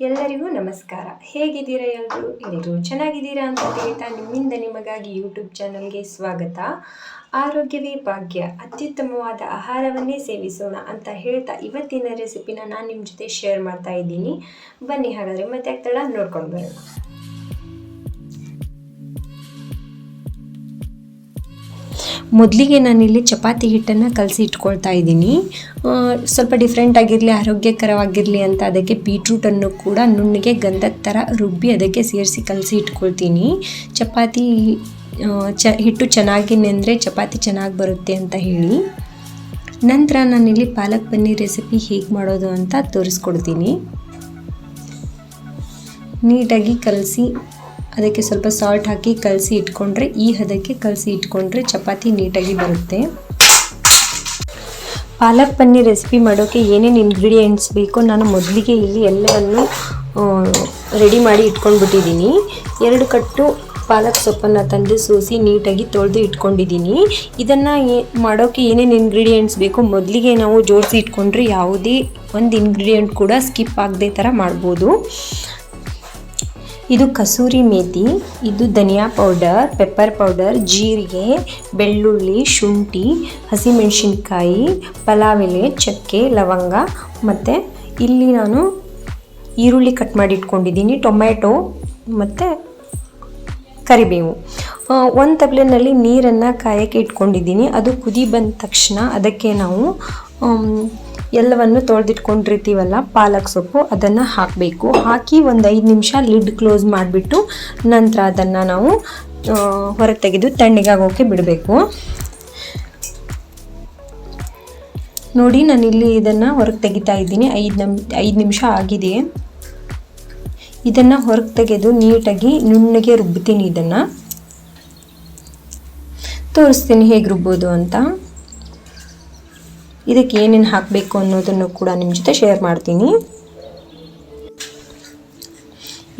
ಎಲ್ಲರಿಗೂ ನಮಸ್ಕಾರ. ಹೇಗಿದ್ದೀರಾ ಎಲ್ಲರೂ ಎಲ್ಲರೂ ಚೆನ್ನಾಗಿದ್ದೀರಾ ಅಂತ ಹೇಳ್ತಾ ನಿಮ್ಮಿಂದ ನಿಮಗಾಗಿ ಯೂಟ್ಯೂಬ್ ಚಾನಲ್ಗೆ ಸ್ವಾಗತ. ಆರೋಗ್ಯವೇ ಭಾಗ್ಯ. ಅತ್ಯುತ್ತಮವಾದ ಆಹಾರವನ್ನೇ ಸೇವಿಸೋಣ ಅಂತ ಹೇಳ್ತಾ ಇವತ್ತಿನ ರೆಸಿಪಿನ ನಾನು ನಿಮ್ಮ ಜೊತೆ ಶೇರ್ ಮಾಡ್ತಾ ಇದ್ದೀನಿ. ಬನ್ನಿ ಹಾಗಾದರೆ ಮತ್ತೆ ಆಗ್ತಾಳ ನೋಡ್ಕೊಂಡು ಬರೋಣ. ಮೊದಲಿಗೆ ನಾನಿಲ್ಲಿ ಚಪಾತಿ ಹಿಟ್ಟನ್ನು ಕಲಸಿ ಇಟ್ಕೊಳ್ತಾ ಇದ್ದೀನಿ. ಸ್ವಲ್ಪ ಡಿಫ್ರೆಂಟ್ ಆಗಿರಲಿ, ಆರೋಗ್ಯಕರವಾಗಿರಲಿ ಅಂತ ಅದಕ್ಕೆ ಬೀಟ್ರೂಟನ್ನು ಕೂಡ ನುಣ್ಣಗೆ ಗಂಧದ ಥರ ರುಬ್ಬಿ ಅದಕ್ಕೆ ಸೇರಿಸಿ ಕಲಸಿ ಇಟ್ಕೊಳ್ತೀನಿ. ಚಪಾತಿ ಚ, ಹಿಟ್ಟು ಚೆನ್ನಾಗಿ ನೆಂದರೆ ಚಪಾತಿ ಚೆನ್ನಾಗಿ ಬರುತ್ತೆ ಅಂತ ಹೇಳಿ. ನಂತರ ನಾನಿಲ್ಲಿ ಪಾಲಕ್ ಪನ್ನೀರ್ ರೆಸಿಪಿ ಹೇಗೆ ಮಾಡೋದು ಅಂತ ತೋರಿಸ್ಕೊಡ್ತೀನಿ. ನೀಟಾಗಿ ಕಲಸಿ ಅದಕ್ಕೆ ಸ್ವಲ್ಪ ಸಾಲ್ಟ್ ಹಾಕಿ ಕಲಸಿ ಇಟ್ಕೊಂಡ್ರೆ, ಈ ಹದಕ್ಕೆ ಕಲಸಿ ಇಟ್ಕೊಂಡ್ರೆ ಚಪಾತಿ ನೀಟಾಗಿ ಬರುತ್ತೆ. ಪಾಲಕ್ ಪನ್ನೀರ್ ರೆಸಿಪಿ ಮಾಡೋಕ್ಕೆ ಏನೇನು ಇಂಗ್ರೀಡಿಯೆಂಟ್ಸ್ ಬೇಕು ನಾನು ಮೊದಲಿಗೆ ಇಲ್ಲಿ ಎಲ್ಲವನ್ನು ರೆಡಿ ಮಾಡಿ ಇಟ್ಕೊಂಡ್ಬಿಟ್ಟಿದ್ದೀನಿ. ಎರಡು ಕಟ್ಟು ಪಾಲಕ್ ಸೊಪ್ಪನ್ನು ತಂದು ಸೋಸಿ ನೀಟಾಗಿ ತೊಳೆದು ಇಟ್ಕೊಂಡಿದ್ದೀನಿ. ಇದನ್ನು ಮಾಡೋಕ್ಕೆ ಏನೇನು ಇಂಗ್ರೀಡಿಯೆಂಟ್ಸ್ ಬೇಕು ಮೊದಲಿಗೆ ನಾವು ಜೋಡಿಸಿ ಇಟ್ಕೊಂಡ್ರೆ ಯಾವುದೇ ಒಂದು ಇಂಗ್ರೀಡಿಯೆಂಟ್ ಕೂಡ ಸ್ಕಿಪ್ ಆಗದೆ ಥರ ಮಾಡ್ಬೋದು. ಇದು ಕಸೂರಿ ಮೇತಿ, ಇದು ಧನಿಯಾ ಪೌಡರ್, ಪೆಪ್ಪರ್ ಪೌಡರ್, ಜೀರಿಗೆ, ಬೆಳ್ಳುಳ್ಳಿ, ಶುಂಠಿ, ಹಸಿಮೆಣಸಿನ್ಕಾಯಿ, ಪಲಾವ್ ಎಲೆ, ಚಕ್ಕೆ, ಲವಂಗ ಮತ್ತು ಇಲ್ಲಿ ನಾನು ಈರುಳ್ಳಿ ಕಟ್ ಮಾಡಿ ಇಟ್ಕೊಂಡಿದ್ದೀನಿ, ಟೊಮ್ಯಾಟೊ ಮತ್ತು ಕರಿಬೇವು. ಒಂದು ತಬ್ಲೆನಲ್ಲಿ ನೀರನ್ನು ಕಾಯಕ್ಕೆ ಇಟ್ಕೊಂಡಿದ್ದೀನಿ. ಅದು ಕುದಿ ಬಂದ ತಕ್ಷಣ ಅದಕ್ಕೆ ನಾವು ಎಲ್ಲವನ್ನು ತೊಳೆದಿಟ್ಕೊಂಡಿರ್ತೀವಲ್ಲ, ಪಾಲಕ್ ಸೊಪ್ಪು ಅದನ್ನು ಹಾಕಬೇಕು. ಹಾಕಿ ಒಂದು ಐದು ನಿಮಿಷ ಲಿಡ್ ಕ್ಲೋಸ್ ಮಾಡಿಬಿಟ್ಟು ನಂತರ ಅದನ್ನು ನಾವು ಹೊರಗೆ ತೆಗೆದು ತಣ್ಣಗಾಗೋಕೆ ಬಿಡಬೇಕು. ನೋಡಿ, ನಾನು ಇಲ್ಲಿ ಇದನ್ನು ಹೊರಗೆ ತೆಗಿತಾ ಇದ್ದೀನಿ. ಐದು ನಮ್, ಐದು ನಿಮಿಷ ಆಗಿದೆ. ಇದನ್ನು ಹೊರಗೆ ತೆಗೆದು ನೀಟಾಗಿ ನುಣ್ಣಗೆ ರುಬ್ತೀನಿ ಇದನ್ನು. ತೋರಿಸ್ತೀನಿ ಹೇಗೆ ರುಬ್ಬೋದು ಅಂತ. ಇದಕ್ಕೆ ಏನೇನು ಹಾಕಬೇಕು ಅನ್ನೋದನ್ನು ಕೂಡ ನಿಮ್ಮ ಜೊತೆ ಶೇರ್ ಮಾಡ್ತೀನಿ.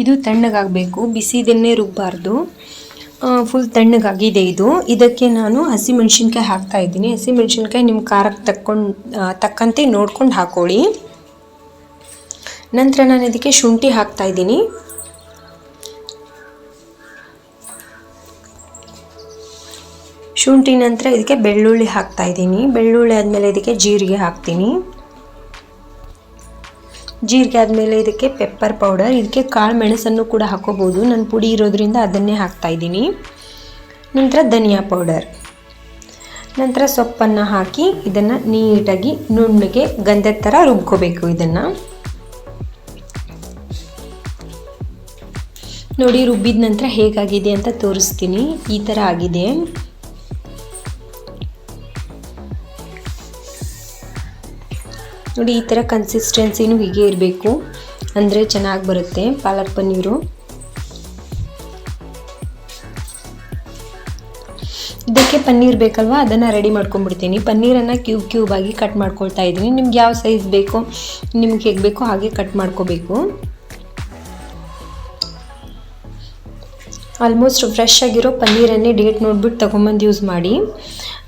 ಇದು ತಣ್ಣಗಾಗಬೇಕು, ಬಿಸಿದನ್ನೇ ರುಬ್ಬಾರ್ದು. ಫುಲ್ ತಣ್ಣಗಾಗಿದೆ ಇದು. ಇದಕ್ಕೆ ನಾನು ಹಸಿಮೆಣ್ಸಿನ್ಕಾಯಿ ಹಾಕ್ತಾ ಇದ್ದೀನಿ. ಹಸಿಮೆಣ್ಸಿನ್ಕಾಯಿ ನಿಮ್ಮ ಖಾರಕ್ಕೆ ತಕ್ಕೊಂಡು ತಕ್ಕಂತೆ ನೋಡ್ಕೊಂಡು ಹಾಕೊಳ್ಳಿ. ನಂತರ ನಾನು ಇದಕ್ಕೆ ಶುಂಠಿ ಹಾಕ್ತಾ ಇದ್ದೀನಿ. ಶುಂಠಿ ನಂತರ ಇದಕ್ಕೆ ಬೆಳ್ಳುಳ್ಳಿ ಹಾಕ್ತಾ ಇದ್ದೀನಿ. ಬೆಳ್ಳುಳ್ಳಿ ಆದಮೇಲೆ ಇದಕ್ಕೆ ಜೀರಿಗೆ ಹಾಕ್ತೀನಿ. ಜೀರಿಗೆ ಆದಮೇಲೆ ಇದಕ್ಕೆ ಪೆಪ್ಪರ್ ಪೌಡರ್ ಇದಕ್ಕೆ ಕಾಳು ಮೆಣಸನ್ನು ಕೂಡ ಹಾಕೋಬೋದು. ನಾನು ಪುಡಿ ಇರೋದ್ರಿಂದ ಅದನ್ನೇ ಹಾಕ್ತಾ ಇದ್ದೀನಿ. ನಂತರ ಧನಿಯಾ ಪೌಡರ್ ನಂತರ ಸೊಪ್ಪನ್ನು ಹಾಕಿ ಇದನ್ನು ನೀಟಾಗಿ ನುಣ್ಣಗೆ ಗಂಧದ ಥರ ರುಬ್ಕೋಬೇಕು ಇದನ್ನು. ನೋಡಿ, ರುಬ್ಬಿದ ನಂತರ ಹೇಗಾಗಿದೆ ಅಂತ ತೋರಿಸ್ತೀನಿ. ಈ ಥರ ಆಗಿದೆ. ನೋಡಿ, ಈ ಥರ ಕನ್ಸಿಸ್ಟೆನ್ಸಿನೂ ಹೀಗೆ ಇರಬೇಕು. ಅಂದರೆ ಚೆನ್ನಾಗಿ ಬರುತ್ತೆ ಪಾಲಕ್ ಪನ್ನೀರು. ಇದಕ್ಕೆ ಪನ್ನೀರ್ ಬೇಕಲ್ವಾ? ಅದನ್ನು ರೆಡಿ ಮಾಡ್ಕೊಂಡ್ಬಿಡ್ತೀನಿ. ಪನ್ನೀರನ್ನು ಕ್ಯೂಬ್ ಕ್ಯೂಬ್ ಆಗಿ ಕಟ್ ಮಾಡ್ಕೊಳ್ತಾ ಇದ್ದೀನಿ. ನಿಮ್ಗೆ ಯಾವ ಸೈಜ್ ಬೇಕೋ, ನಿಮ್ಗೆ ಹೇಗೆ ಬೇಕೋ ಹಾಗೆ ಕಟ್ ಮಾಡ್ಕೋಬೇಕು. ಆಲ್ಮೋಸ್ಟ್ ಫ್ರೆಶ್ ಆಗಿರೋ ಪನ್ನೀರನ್ನೇ ಡೇಟ್ ನೋಡ್ಬಿಟ್ಟು ತೊಗೊಂಬಂದು ಯೂಸ್ ಮಾಡಿ.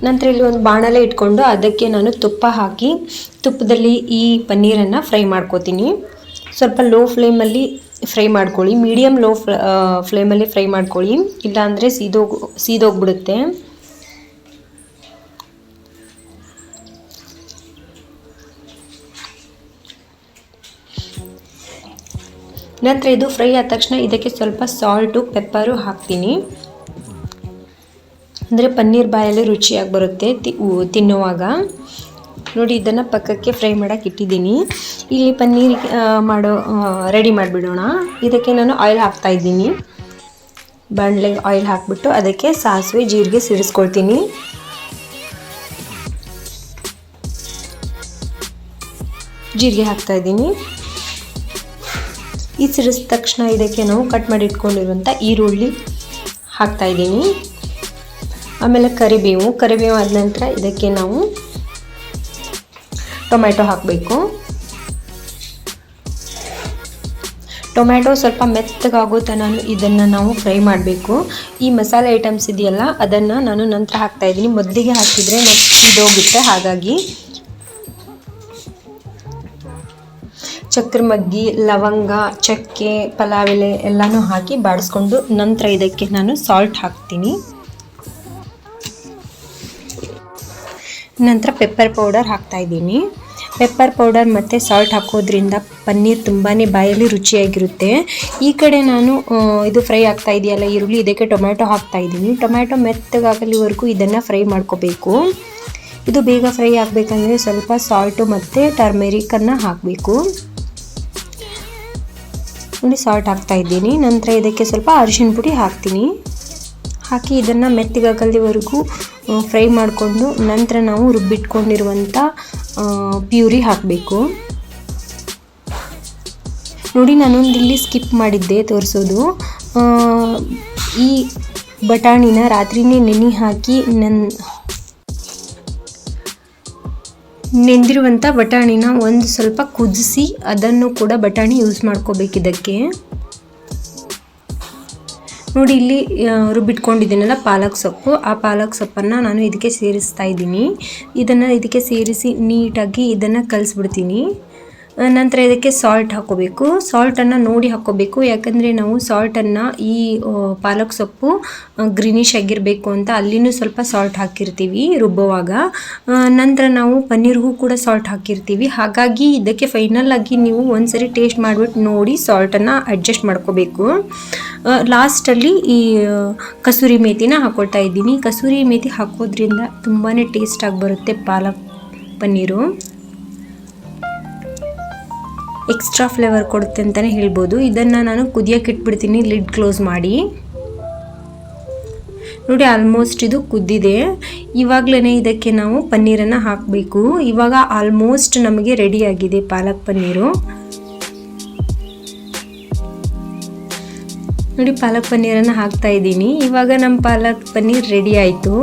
ನಂತರ ಇಲ್ಲಿ ಒಂದು ಬಾಣಲೆ ಇಟ್ಕೊಂಡು ಅದಕ್ಕೆ ನಾನು ತುಪ್ಪ ಹಾಕಿ ತುಪ್ಪದಲ್ಲಿ ಈ ಪನ್ನೀರನ್ನು ಫ್ರೈ ಮಾಡ್ಕೋತೀನಿ. ಸ್ವಲ್ಪ ಲೋ ಫ್ಲೇಮಲ್ಲಿ ಫ್ರೈ ಮಾಡ್ಕೊಳ್ಳಿ. ಮೀಡಿಯಮ್ ಲೋ ಫ್ಲೇಮಲ್ಲಿ ಫ್ರೈ ಮಾಡ್ಕೊಳ್ಳಿ. ಇಲ್ಲಾಂದರೆ ಸೀದೋಗ್ ಸೀದೋಗ್ಬಿಡುತ್ತೆ. ನಂತರ ಇದು ಫ್ರೈ ಆದ ತಕ್ಷಣ ಇದಕ್ಕೆ ಸ್ವಲ್ಪ ಸಾಲ್ಟು, ಪೆಪ್ಪರು ಹಾಕ್ತೀನಿ. ಅಂದರೆ ಪನ್ನೀರ್ ಬಾಯಲ್ಲಿ ರುಚಿಯಾಗಿ ಬರುತ್ತೆ ತಿನ್ನುವಾಗ. ನೋಡಿ, ಇದನ್ನು ಪಕ್ಕಕ್ಕೆ ಫ್ರೈ ಮಾಡೋಕೆ ಇಟ್ಟಿದ್ದೀನಿ. ಇಲ್ಲಿ ಪನ್ನೀರ್ ಮಾಡೋ ರೆಡಿ ಮಾಡಿಬಿಡೋಣ. ಇದಕ್ಕೆ ನಾನು ಆಯಿಲ್ ಹಾಕ್ತಾ ಇದ್ದೀನಿ. ಬಾಣಲೆಗೆ ಆಯಿಲ್ ಹಾಕ್ಬಿಟ್ಟು ಅದಕ್ಕೆ ಸಾಸಿವೆ, ಜೀರಿಗೆ ಸಿಡಿಸ್ಕೊಳ್ತೀನಿ ಜೀರಿಗೆ ಹಾಕ್ತಾ ಇದ್ದೀನಿ. ಈ ಸಿಡಿಸಿದ ತಕ್ಷಣ ಇದಕ್ಕೆ ನಾವು ಕಟ್ ಮಾಡಿ ಇಟ್ಕೊಂಡಿರುವಂಥ ಈರುಳ್ಳಿ ಹಾಕ್ತಾ ಇದ್ದೀನಿ. ಆಮೇಲೆ ಕರಿಬೇವು ಕರಿಬೇವು ಆದ ನಂತರ ಇದಕ್ಕೆ ನಾವು ಟೊಮ್ಯಾಟೊ ಹಾಕಬೇಕು. ಟೊಮ್ಯಾಟೊ ಸ್ವಲ್ಪ ಮೆತ್ತಗಾಗೋ ತನಕ ಇದನ್ನು ನಾವು ಫ್ರೈ ಮಾಡಬೇಕು. ಈ ಮಸಾಲೆ ಐಟಮ್ಸ್ ಇದೆಯಲ್ಲ, ಅದನ್ನು ನಾನು ನಂತರ ಹಾಕ್ತಾ ಇದ್ದೀನಿ. ಮೊದಲಿಗೆ ಹಾಕಿದರೆ ಇದೋಗುತ್ತೆ. ಹಾಗಾಗಿ ಚಕ್ರಮಗ್ಗಿ ಲವಂಗ, ಚಕ್ಕೆ, ಪಲಾವ್ ಎಲೆ ಎಲ್ಲನೂ ಹಾಕಿ ಬಾಡಿಸ್ಕೊಂಡು ನಂತರ ಇದಕ್ಕೆ ನಾನು ಸಾಲ್ಟ್ ಹಾಕ್ತೀನಿ. ನಂತರ ಪೆಪ್ಪರ್ ಪೌಡರ್ ಹಾಕ್ತಾ ಇದ್ದೀನಿ. ಪೆಪ್ಪರ್ ಪೌಡರ್ ಮತ್ತು ಸಾಲ್ಟ್ ಹಾಕೋದ್ರಿಂದ ಪನ್ನೀರ್ ತುಂಬಾ ಬಾಯಲ್ಲಿ ರುಚಿಯಾಗಿರುತ್ತೆ. ಈ ಕಡೆ ನಾನು ಇದು ಫ್ರೈ ಆಗ್ತಾ ಇದೆಯಲ್ಲ, ಈರುಳ್ಳಿ, ಇದಕ್ಕೆ ಟೊಮ್ಯಾಟೊ ಹಾಕ್ತಾ ಇದ್ದೀನಿ ಟೊಮ್ಯಾಟೊ ಮೆತ್ತಗಾಗಲಿವರೆಗೂ ಇದನ್ನು ಫ್ರೈ ಮಾಡ್ಕೋಬೇಕು. ಇದು ಬೇಗ ಫ್ರೈ ಆಗಬೇಕಂದ್ರೆ ಸ್ವಲ್ಪ ಸಾಲ್ಟು ಮತ್ತು ಟರ್ಮೆರಿಕನ್ನು ಹಾಕಬೇಕು. ನೋಡಿ ಸಾಲ್ಟ್ ಹಾಕ್ತಾ ಇದ್ದೀನಿ. ನಂತರ ಇದಕ್ಕೆ ಸ್ವಲ್ಪ ಅರಿಶಿನ ಪುಡಿ ಹಾಕ್ತೀನಿ. ಹಾಕಿ ಇದನ್ನು ಮೆತ್ತಗಾಗಲಿವರೆಗೂ ಫ್ರೈ ಮಾಡಿಕೊಂಡು ನಂತರ ನಾವು ರುಬ್ಬಿಟ್ಕೊಂಡಿರುವಂಥ ಪ್ಯೂರಿ ಹಾಕಬೇಕು. ನೋಡಿ, ನಾನೊಂದು ಇಲ್ಲಿ ಸ್ಕಿಪ್ ಮಾಡಿದ್ದೆ ತೋರಿಸೋದು. ಈ ಬಟಾಣಿನ ರಾತ್ರಿನೇ ನೆನೆ ಹಾಕಿ ನನ್ನ ನೆಂದಿರುವಂಥ ಬಟಾಣಿನ ಒಂದು ಸ್ವಲ್ಪ ಕುದಿಸಿ ಅದನ್ನು ಕೂಡ ಬಟಾಣಿ ಯೂಸ್ ಮಾಡ್ಕೋಬೇಕು ಇದಕ್ಕೆ. ನೋಡಿ ಇಲ್ಲಿ ರುಬ್ಬಿಟ್ಕೊಂಡಿದ್ದೀನಲ್ಲ ಪಾಲಕ್ ಸೊಪ್ಪು. ಆ ಪಾಲಕ್ ಸೊಪ್ಪನ್ನು ನಾನು ಇದಕ್ಕೆ ಸೇರಿಸ್ತಾ ಇದ್ದೀನಿ. ಇದನ್ನು ಇದಕ್ಕೆ ಸೇರಿಸಿ ನೀಟಾಗಿ ಇದನ್ನು ಕಲಿಸ್ಬಿಡ್ತೀನಿ. ನಂತರ ಇದಕ್ಕೆ ಸಾಲ್ಟ್ ಹಾಕೋಬೇಕು. ಸಾಲ್ಟನ್ನು ನೋಡಿ ಹಾಕೋಬೇಕು. ಯಾಕಂದರೆ ನಾವು ಸಾಲ್ಟನ್ನು ಈ ಪಾಲಕ್ ಸೊಪ್ಪು ಗ್ರೀನಿಶ್ ಆಗಿರಬೇಕು ಅಂತ ಅಲ್ಲಿನೂ ಸ್ವಲ್ಪ ಸಾಲ್ಟ್ ಹಾಕಿರ್ತೀವಿ ರುಬ್ಬುವಾಗ. ನಂತರ ನಾವು ಪನ್ನೀರ್ಗೂ ಕೂಡ ಸಾಲ್ಟ್ ಹಾಕಿರ್ತೀವಿ. ಹಾಗಾಗಿ ಇದಕ್ಕೆ ಫೈನಲ್ ಆಗಿ ನೀವು ಒಂದ್ಸರಿ ಟೇಸ್ಟ್ ಮಾಡಿಬಿಟ್ಟು ನೋಡಿ ಸಾಲ್ಟನ್ನು ಅಡ್ಜಸ್ಟ್ ಮಾಡ್ಕೋಬೇಕು. ಲಾಸ್ಟಲ್ಲಿ ಈ ಕಸೂರಿ ಮೇಥಿನ ಹಾಕೊಳ್ತಾ ಇದ್ದೀನಿ. ಕಸೂರಿ ಮೇಥಿ ಹಾಕೋದ್ರಿಂದ ತುಂಬಾ ಟೇಸ್ಟಾಗಿ ಬರುತ್ತೆ ಪಾಲಕ್ ಪನ್ನೀರು. ಎಕ್ಸ್ಟ್ರಾ ಫ್ಲೇವರ್ ಕೊಡುತ್ತೆ ಅಂತಲೇ ಹೇಳ್ಬೋದು. ಇದನ್ನು ನಾನು ಕುದಿಯೋಕೆ ಇಟ್ಬಿಡ್ತೀನಿ ಲಿಡ್ ಕ್ಲೋಸ್ ಮಾಡಿ. ನೋಡಿ ಆಲ್ಮೋಸ್ಟ್ ಇದು ಕುದ್ದಿದೆ. ಇವಾಗಲೇ ಇದಕ್ಕೆ ನಾವು ಪನ್ನೀರನ್ನು ಹಾಕಬೇಕು. ಇವಾಗ ಆಲ್ಮೋಸ್ಟ್ ನಮಗೆ ರೆಡಿಯಾಗಿದೆ ಪಾಲಕ್ ಪನ್ನೀರು. ನೋಡಿ, ಪಾಲಕ್ ಪನ್ನೀರನ್ನು ಹಾಕ್ತಾ ಇದ್ದೀನಿ. ಇವಾಗ ನಮ್ಮ ಪಾಲಕ್ ಪನ್ನೀರ್ ರೆಡಿ ಆಯಿತು.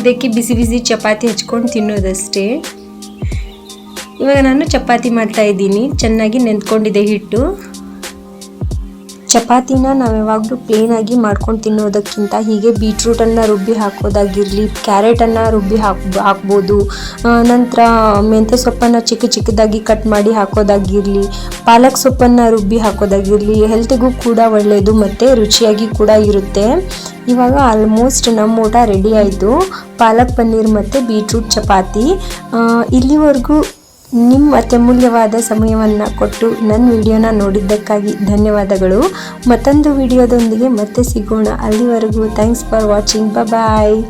ಇದಕ್ಕೆ ಬಿಸಿ ಬಿಸಿ ಚಪಾತಿ ಹಚ್ಕೊಂಡು ತಿನ್ನೋದಷ್ಟೇ. ಇವಾಗ ನಾನು ಚಪಾತಿ ಮಾಡ್ತಾ ಇದ್ದೀನಿ. ಚೆನ್ನಾಗಿ ನೆಂದ್ಕೊಂಡಿದೆ ಹಿಟ್ಟು. ಚಪಾತಿನ ನಾವು ಯಾವಾಗಲೂ ಪ್ಲೇನಾಗಿ ಮಾಡ್ಕೊಂಡು ತಿನ್ನೋದಕ್ಕಿಂತ ಹೀಗೆ ಬೀಟ್ರೂಟನ್ನು ರುಬ್ಬಿ ಹಾಕೋದಾಗಿರಲಿ ಕ್ಯಾರೆಟನ್ನು ರುಬ್ಬಿ ಹಾಕ್, ಹಾಕ್ಬೋದು. ನಂತರ ಮೆಂತ್ಯ ಸೊಪ್ಪನ್ನು ಚಿಕ್ಕ ಚಿಕ್ಕದಾಗಿ ಕಟ್ ಮಾಡಿ ಹಾಕೋದಾಗಿರಲಿ, ಪಾಲಕ್ ಸೊಪ್ಪನ್ನು ರುಬ್ಬಿ ಹಾಕೋದಾಗಿರಲಿ ಹೆಲ್ತಿಗೂ ಕೂಡ ಒಳ್ಳೆಯದು ಮತ್ತು ರುಚಿಯಾಗಿ ಕೂಡ ಇರುತ್ತೆ. ಇವಾಗ ಆಲ್ಮೋಸ್ಟ್ ನಮ್ಮ ಊಟ ರೆಡಿ ಆಯಿತು. ಪಾಲಕ್ ಪನ್ನೀರ್ ಮತ್ತು ಬೀಟ್ರೂಟ್ ಚಪಾತಿ. ಇಲ್ಲಿವರೆಗೂ ನಿಮ್ಮ ಅತ್ಯಮೂಲ್ಯವಾದ ಸಮಯವನ್ನು ಕೊಟ್ಟು ನನ್ನ ವಿಡಿಯೋನ ನೋಡಿದ್ದಕ್ಕಾಗಿ ಧನ್ಯವಾದಗಳು. ಮತ್ತೊಂದು ವಿಡಿಯೋದೊಂದಿಗೆ ಮತ್ತೆ ಸಿಗೋಣ. ಅಲ್ಲಿವರೆಗೂ ಥ್ಯಾಂಕ್ಸ್ ಫಾರ್ ವಾಚಿಂಗ್ ಬಾಯ್